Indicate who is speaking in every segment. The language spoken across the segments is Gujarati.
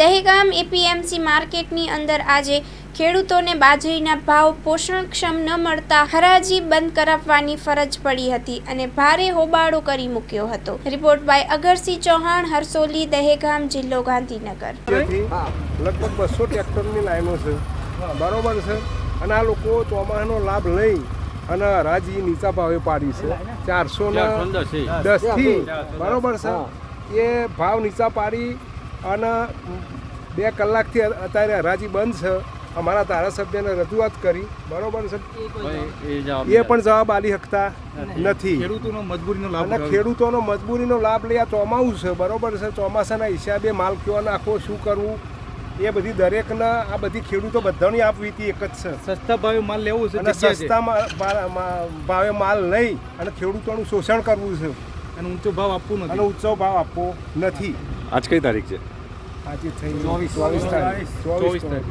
Speaker 1: દહેગામ એપીએમસી માર્કેટની અંદર આજે ખેડૂતોને બાજરીના ભાવ પોષણક્ષમ ન મળતા હરાજી બંધ કરાવવાની ફરજ પડી હતી અને ભારે હોબાળો કરી મૂક્યો હતો. રિપોર્ટ બાય અગરસિંહ ચૌહાણ હરસોલી દહેગામ જિલ્લો ગાંધીનગર.
Speaker 2: લગભગ બસો ટ્રેક્ટરની લાઈનો છે. બરોબર છે? અને આ લોકો ચોમાસાનો લાભ લઈ અને હરાજી નીચા ભાવે પાડી છે. ચારસો દસથી બરોબર છે? એ ભાવ નીચા પાડી અને બે કલાકથી અત્યારે હરાજી બંધ છે. અમારા ધારાસભ્યને રજૂઆત કરી. બરોબર છે? એ પણ જવાબ આલી શકતા નથી.
Speaker 3: ખેડૂતોનો મજબૂરીનો લાભ
Speaker 2: અને ખેડૂતોનો મજબૂરીનો લાભ લઈ આ ચોમાવું છે. બરોબર છે? ચોમાસાના હિસાબે માલ કયો નાખવો શું કરવું? એ બધી દરેકના આ બધી ખેડૂતો બધાની આપવીતી એક જ છે.
Speaker 3: સસ્તા ભાવે માલ લેવું છે
Speaker 2: અને
Speaker 3: સસ્તામાં
Speaker 2: સસ્તા ભાવે માલ લઈ અને ખેડૂતોનું શોષણ કરવું છે.
Speaker 3: અને ઊંચો ભાવ આપવું
Speaker 2: અને ઊંચો ભાવ આપવો નથી.
Speaker 4: આજ કઈ તારીખ છે?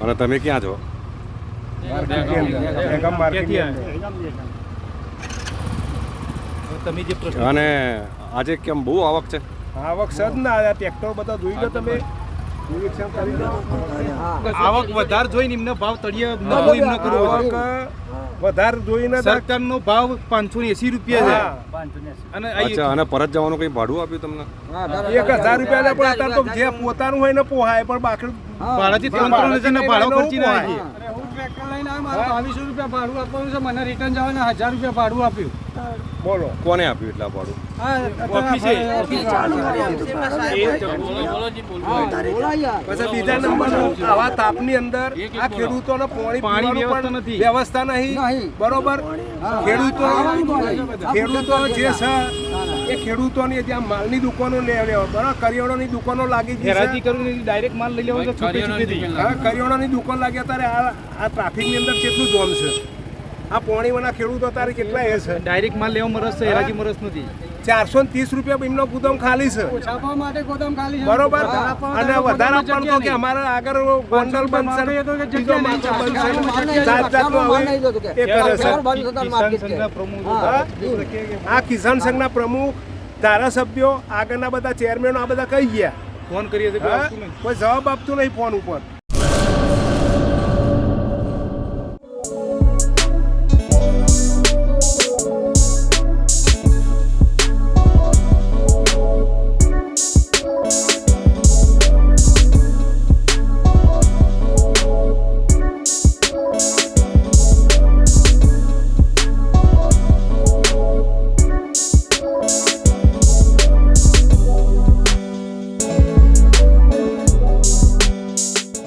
Speaker 4: અને તમે ક્યાં છો? અને આજે કેમ બહુ આવક છે?
Speaker 2: આવક સદ ના આ ટ્રેક્ટર બધા જોઈ લો તમે. નિરીક્ષણ કરી લો
Speaker 3: આવક વધારે જોઈને એમનો ભાવ તળિયે એમને કરવો
Speaker 2: આવક
Speaker 3: છે.
Speaker 2: વધારે જોઈને
Speaker 3: સરકારનો ભાવ પાંચસો ને એસી રૂપિયા છે. અને
Speaker 4: અચ્છા અને પરત જવાનું કઈ ભાડું આપ્યું તમને?
Speaker 2: એક હજાર રૂપિયા પણ અત્યારે તો જે પોતાનું હોય ને પોહાય પણ બાકી
Speaker 3: ભાડાથી ત્રણ ત્રણ હજારના ભાડો ખર્ચી ના છે.
Speaker 5: હું ટ્રેક્ટર લઈને આવ્યો મારે બાવીસો રૂપિયા ભાડું આપવાનું છે મને રિટર્ન જવાના હજાર રૂપિયા ભાડું આપ્યું.
Speaker 2: બોલો
Speaker 4: કોને આપ્યું એટલા ભાડું?
Speaker 5: હા
Speaker 3: ઓફિસે.
Speaker 2: પછી બીજા નંબર આવા તાપની અંદર આ ખેડૂતોને પાણી
Speaker 3: પાણી
Speaker 2: પણ
Speaker 3: નથી.
Speaker 2: વ્યવસ્થા નહીં.
Speaker 5: નહીં.
Speaker 2: બરોબર? ખેડૂતો ખેડૂતો જે છે એ ખેડૂતોની ત્યાં માલની દુકાનો લેવા બરાબર? કરિયાણાની દુકાનો લાગી ગઈ
Speaker 3: હેરાજી કરીને ડાયરેક્ટ માલ લઈ લેવાનો તો છૂટે છૂટે
Speaker 2: હા કરિયાણાની દુકાન લાગે અત્યારે આ આ ટ્રાફિકની અંદર કેટલું જોમ છે? આ પોણીવાના ખેડૂતો તારી કેટલા એ છે?
Speaker 3: ડાયરેક્ટ માલ લેવામાં રસ છે એરાજી રસ નથી.
Speaker 2: ચારસો ને ત્રીસ રૂપિયા એમનો ગુદામ ખાલી છે.
Speaker 5: માટે ગોદામ ખાલી છે.
Speaker 2: બરોબર? અને વધારે
Speaker 5: પણ
Speaker 2: આપવાનું તો કે અમારે આગળ ગોંડલ બનશે
Speaker 5: માલ
Speaker 2: બીજો માલ બનશે જાત જાતનું હવે
Speaker 5: નહીં જોતું કે.
Speaker 2: એ કરે છે.
Speaker 3: કિસાન સંઘના પ્રમુખ
Speaker 2: આ કિસાન સંઘના પ્રમુખ ધારાસભ્યો આગળના બધા ચેરમેનો આ બધા કહી ગયા?
Speaker 3: ફોન કરીએ છીએ કોઈ
Speaker 2: હા?
Speaker 3: આપતું નથી.
Speaker 2: કોઈ જવાબ આપતું નહીં ફોન ઉપર?